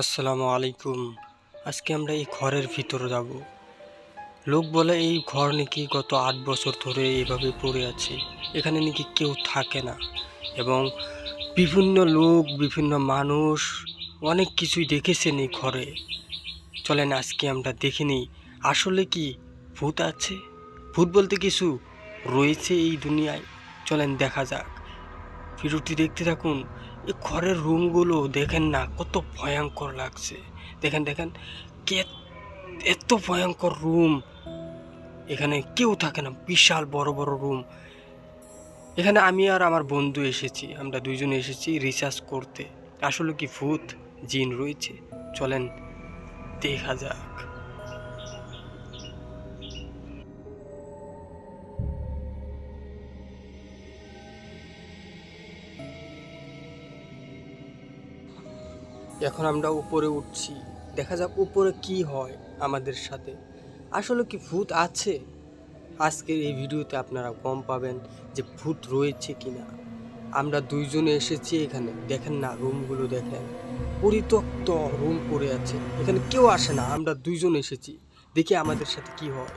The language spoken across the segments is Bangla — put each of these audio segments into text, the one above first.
আসসালামু আলাইকুম। আজকে আমরা এই ঘরের ভিতরে যাব। লোক বলে এই ঘর নাকি গত আট বছর ধরে এভাবে পড়ে আছে। এখানে নাকি কেউ থাকে না। এবং বিভিন্ন লোক, বিভিন্ন মানুষ অনেক কিছুই দেখেছেন এই ঘরে। চলেন আজকে আমরা দেখে নিই, আসলে কি ভূত আছে? ভূত বলতে কিছু রয়েছে এই দুনিয়ায়। চলেন দেখা যাক। ভিডিওটি দেখতে থাকুন ঘরের রুমগুলো দেখেন না, কত ভয়ঙ্কর লাগছে। দেখেন দেখেন, কে এত ভয়ঙ্কর রুম। এখানে কেউ থাকে না, বিশাল বড় বড় রুম। এখানে আমি আর আমার বন্ধু এসেছি, আমরা দুইজনে এসেছি রিসার্চ করতে। আসলে কি ভূত? জিন রয়েছে। চলেন, দেখা যাক। এখন আমরা উপরে উঠছি। দেখা যাক উপরে কি হয় আমাদের সাথে। আসলে কি ভূত আছে? আজকের এই ভিডিওতে আপনারা কম পাবেন যে ভূত রয়েছে কি না আমরা দুইজনে এসেছি এখানে। দেখেন না, রুমগুলো দেখেন। পরিত্যক্ত রুম পড়ে আছে। এখানে কেউ আসে না, আমরা দুইজন এসেছি। দেখি আমাদের সাথে কি হয়।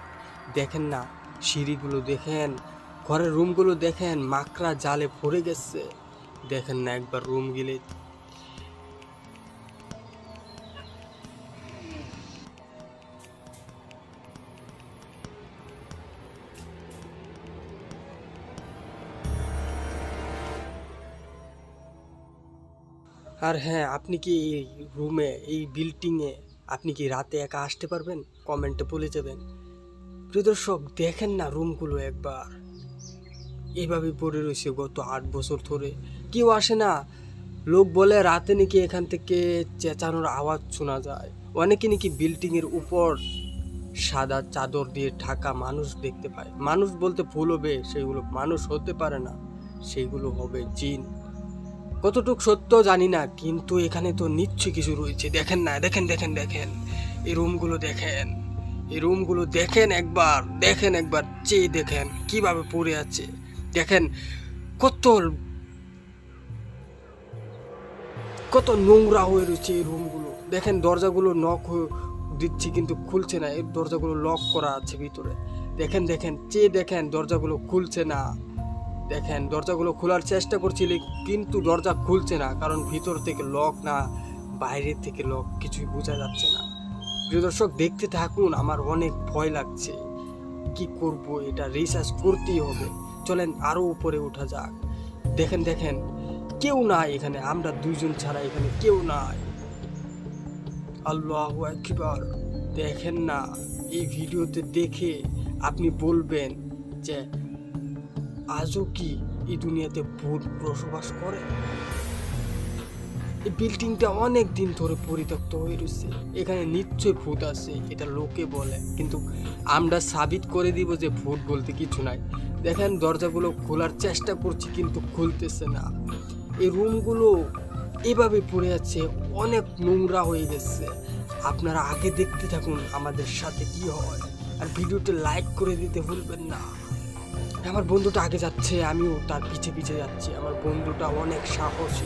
দেখেন না, সিঁড়িগুলো দেখেন, ঘরের রুমগুলো দেখেন, মাকড়া জালে ভরে গেছে। দেখেন না, একবার রুম গেলে আর হ্যাঁ আপনি কি এই রুমে এই বিল্ডিংয়ে আপনি কি রাতে একা আসতে পারবেন? কমেন্টে বলে যাবেন। প্রিয় দর্শক, দেখেন না রুমগুলো একবার। এইভাবে পড়ে রয়েছে গত আট বছর ধরে। কেউ আসে না। লোক বলে রাতে নাকি এখান থেকে চেঁচানোর আওয়াজ শোনা যায়। অনেকে নাকি বিল্ডিংয়ের উপর সাদা চাদর দিয়ে ঢাকা মানুষ দেখতে পায়। মানুষ বলতে ভুল হবে সেইগুলো মানুষ হতে পারে না। সেইগুলো হবে জিন। কতটুক সত্য জানি না, কিন্তু এখানে তো নিশ্চয়ই কিছু রয়েছে। দেখেন না, দেখেন দেখেন দেখেন। এই রুমগুলো দেখেন। এই রুমগুলো দেখেন একবার দেখেন একবার, চেয়ে দেখেন কীভাবে পড়ে আছে। দেখেন কত কত নোংরা হয়ে রয়েছে এই রুমগুলো। দেখেন দরজাগুলো নক হয়ে দিচ্ছি কিন্তু খুলছে না, এই দরজাগুলো লক করা আছে ভিতরে। দেখেন দেখেন, চেয়ে দেখেন দরজাগুলো খুলছে না। দেখেন, দরজাগুলো খোলার চেষ্টা করছিলি, কিন্তু দরজা খুলছে না, কারণ ভিতর থেকে লক না, বাইরে থেকে লক কিছুই বোঝা যাচ্ছে না। প্রিয় দর্শক, দেখতে থাকুন, আমার অনেক ভয় লাগছে। কি করব, এটা রিসার্চ করতেই হবে। চলেন আরও উপরে ওঠা যাক। দেখেন দেখেন, কেউ নাই এখানে, আমরা দুইজন ছাড়া এখানে কেউ নাই। আল্লাহ একবার দেখেন না, এই ভিডিওতে দেখে আপনি বলবেন যে আজও কি এই দুনিয়াতে ভূত বসবাস করে? এই বিল্ডিংটা অনেক দিন ধরে পরিত্যক্ত হয়ে রয়েছে। এখানে নিশ্চয়ই ভূত আছে, এটা লোকে বলে। কিন্তু আমরা সাবিত করে দিব যে ভূত বলতে কিছু নাই। দেখেন, দরজাগুলো খোলার চেষ্টা করছি, কিন্তু খুলতেছে না। এই রুমগুলো এভাবে পড়ে আছে, অনেক নোংরা হয়ে গেছে। আপনারা আগে দেখতে থাকুন আমাদের সাথে কি হয়। আর ভিডিওতে লাইক করে দিতে ভুলবেন না। আমার বন্ধুটা আগে যাচ্ছে, আমিও তার পিছে পিছে যাচ্ছি। আমার বন্ধুটা অনেক সাহসী।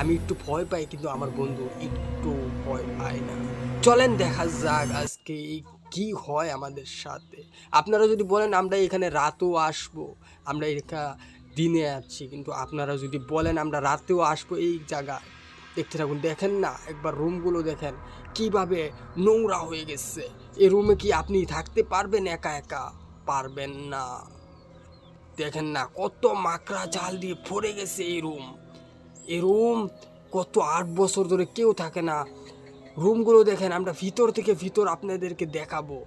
আমি একটু ভয় পাই, কিন্তু আমার বন্ধু একটু ভয় পায় না। চলেন দেখা যাক আজকে কি হয় আমাদের সাথে। আপনারা যদি বলেন, আমরা এখানে রাতও আসব। আমরা একা দিনে আছি, কিন্তু আপনারা যদি বলেন, আমরা রাতেও আসব এই জায়গায়। দেখতে থাকুন, দেখেন না, একবার রুমগুলো দেখেন। কীভাবে নোংরা হয়ে গেছে। এই রুমে কি আপনি থাকতে পারবেন একা একা? পারবেন না। দেখেন না, কত মাকড়া জাল দিয়ে ভরে গেছে এই রুম। এই রুম কত আট বছর ধরে কেউ থাকে না। রুমগুলো দেখেন, আমরা ভিতর থেকে ভিতর আপনাদেরকে দেখাবো।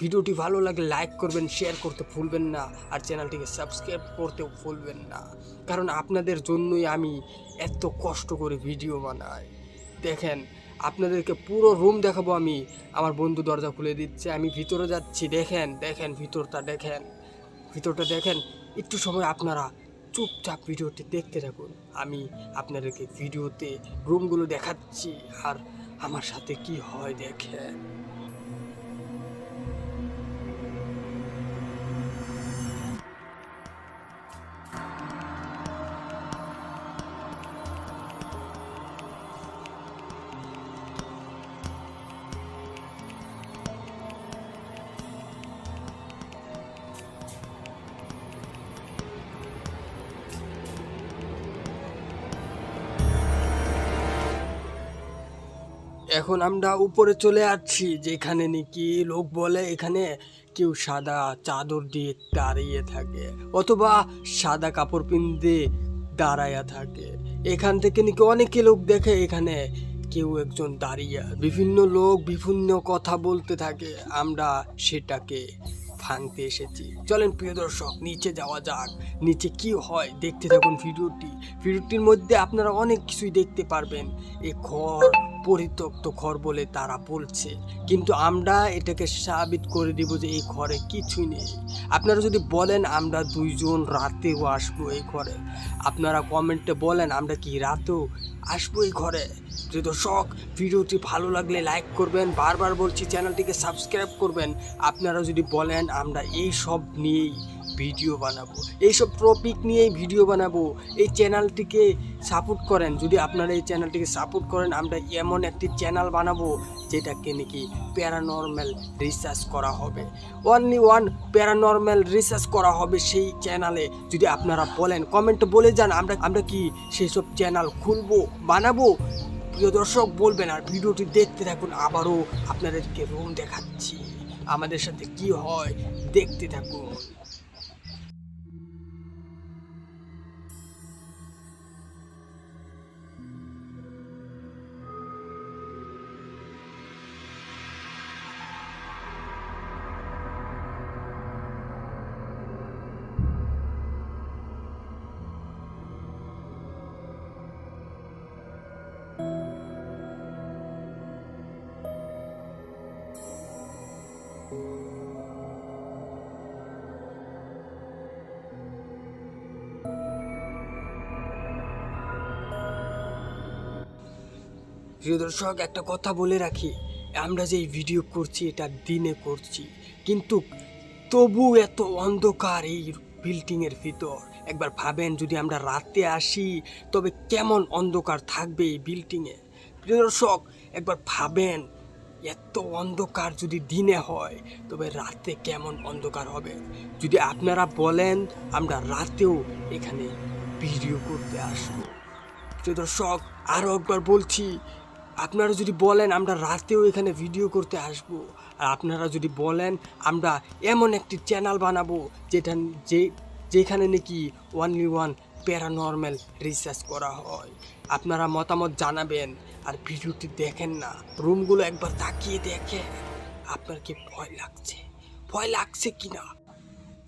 ভিডিওটি ভালো লাগলে লাইক করবেন, শেয়ার করতে ভুলবেন না, আর চ্যানেলটিকে সাবস্ক্রাইব করতেও ভুলবেন না। কারণ আপনাদের জন্যই আমি এত কষ্ট করে ভিডিও বানাই। দেখেন, আপনাদেরকে পুরো রুম দেখাবো আমি। আমার বন্ধু দরজা খুলে দিচ্ছে, আমি ভিতরে যাচ্ছি। দেখেন দেখেন ভিতরটা দেখেন। ভিতরটা দেখেন একটু সময় আপনারা চুপচাপ ভিডিওটি দেখতে থাকুন। আমি আপনাদেরকে ভিডিওতে রুমগুলো দেখাচ্ছি আর আমার সাথে কি হয় দেখেন। এখন আমরা উপরে চলে আসছি, যেখানে নাকি লোক বলে এখানে কেউ সাদা চাদর দিয়ে দাঁড়িয়ে থাকে অথবা সাদা কাপড় পিনতে দাঁড়ায়া থাকে। এখান থেকে নাকি অনেকে লোক দেখে এখানে কেউ একজন দাঁড়িয়ে। বিভিন্ন লোক বিভিন্ন কথা বলতে থাকে, আমরা সেটাকে ভাঙতে এসেছি। চলেন প্রিয় দর্শক, নিচে যাওয়া যাক, নিচে কি হয় দেখতে থাকুন ভিডিওটি। ভিডিওটির মধ্যে আপনারা অনেক কিছুই দেখতে পারবেন। এ খড় পরিত্যক্ত খড় বলে তারা বলছে। কিন্তু আমরা এটাকে সাবিত করে দিব যে এই ঘরে কিছুই নেই। আপনারা যদি বলেন আমরা দুইজন রাতেও আসব এই ঘরে, আপনারা কমেন্টে বলেন আমরা কি রাতেও আসব এই ঘরে। যে দর্শক, ভিডিওটি ভালো লাগলে লাইক করবেন, বারবার বলছি চ্যানেলটিকে সাবস্ক্রাইব করবেন। আপনারা যদি বলেন, আমরা এই সব নিয়েই ভিডিও বানাবো। এইসব টপিক নিয়েই ভিডিও বানাবো। এই চ্যানেলটিকে সাপোর্ট করেন। যদি আপনারা এই চ্যানেলটিকে সাপোর্ট করেন, আমরা এমন একটি চ্যানেল বানাবো, যেটাকে নাকি প্যারানর্ম্যাল রিসার্চ করা হবে। অনলি ওয়ান প্যারানর্ম্যাল রিসার্চ করা হবে সেই চ্যানেলে যদি আপনারা বলেন কমেন্ট বলে যান, আমরা আমরা কি সেই সব চ্যানেল খুলবো, বানাবো? প্রিয় দর্শক, বলবেন, আর ভিডিওটি দেখতে থাকুন। আবারও আপনাদেরকে রুম দেখাচ্ছি। আমাদের সাথে কি হয়, দেখতে থাকুন। প্রিয় দর্শক একটা কথা বলে রাখি, আমরা যে ভিডিও করছি, এটা দিনে করছি, কিন্তু তবু এত অন্ধকার এই বিল্ডিংয়ের ভিতর। একবার ভাবেন, যদি আমরা রাতে আসি, তবে কেমন অন্ধকার থাকবে এই বিল্ডিংয়ে প্রিয় দর্শক একবার ভাবেন, এত অন্ধকার যদি দিনে হয়, তবে রাতে কেমন অন্ধকার হবে? যদি আপনারা বলেন, আমরা রাতেও এখানে ভিডিও করতে আসব। প্রিয় দর্শক আরও একবার বলছি আপনারা যদি বলেন, আমরা রাতেও এখানে ভিডিও করতে আসব। আর আপনারা যদি বলেন, আমরা এমন একটি চ্যানেল বানাবো, যেটা যে, যেখানে নাকি ওয়ানলি ওয়ান প্যারানর্মাল রিসার্চ করা হয়। আপনারা মতামত জানাবেন, আর ভিডিওটি দেখেন না। রুমগুলো একবার তাকিয়ে দেখেন। আপনার কি ভয় লাগছে? ভয় লাগছে কি না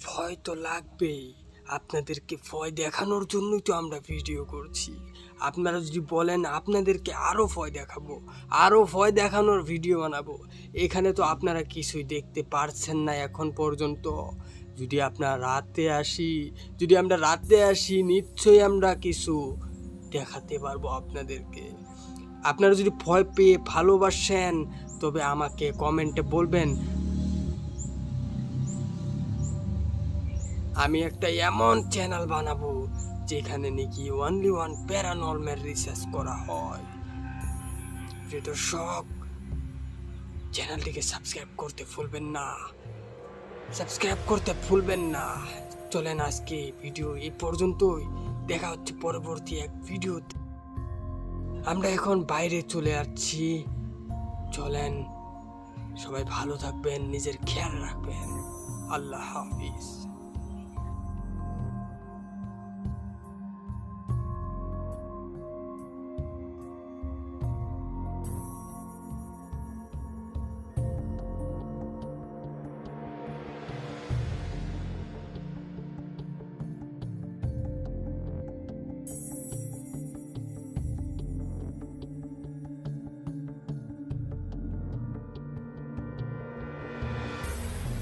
ভয় তো লাগবেই। আপনাদেরকে ভয় দেখানোর জন্যই তো আমরা ভিডিও করছি। আপনারা যদি বলেন, আপনাদেরকে আরও ভয় দেখাবো আরও ভয় দেখানোর ভিডিও বানাবো। এখানে তো আপনারা কিছুই দেখতে পারছেন না এখন পর্যন্ত। যদি আপনার রাতে আসি, যদি আমরা রাতে আসি, নিশ্চয়ই আমরা কিছু দেখাতে পারব আপনাদেরকে। আপনারা যদি ভয় পেয়ে ভালোবাসেন, তবে আমাকে কমেন্টে বলবেন। আমি একটা এমন চ্যানেল বানাবো যেখানে নাকি অনলি ওয়ান প্যারানর্মাল রিসার্চ করা হয়। প্রিয় দর্শক চ্যানেলটিকে সাবস্ক্রাইব করতে ভুলবেন না। সাবস্ক্রাইব করতে ভুলবেন না। চলেন আজকে ভিডিও এই পর্যন্তই। দেখা হচ্ছে পরবর্তী এক ভিডিওতে আমরা এখন বাইরে চলে আসছি। চলেন, সবাই ভালো থাকবেন, নিজের খেয়াল রাখবেন। আল্লাহ হাফিজ।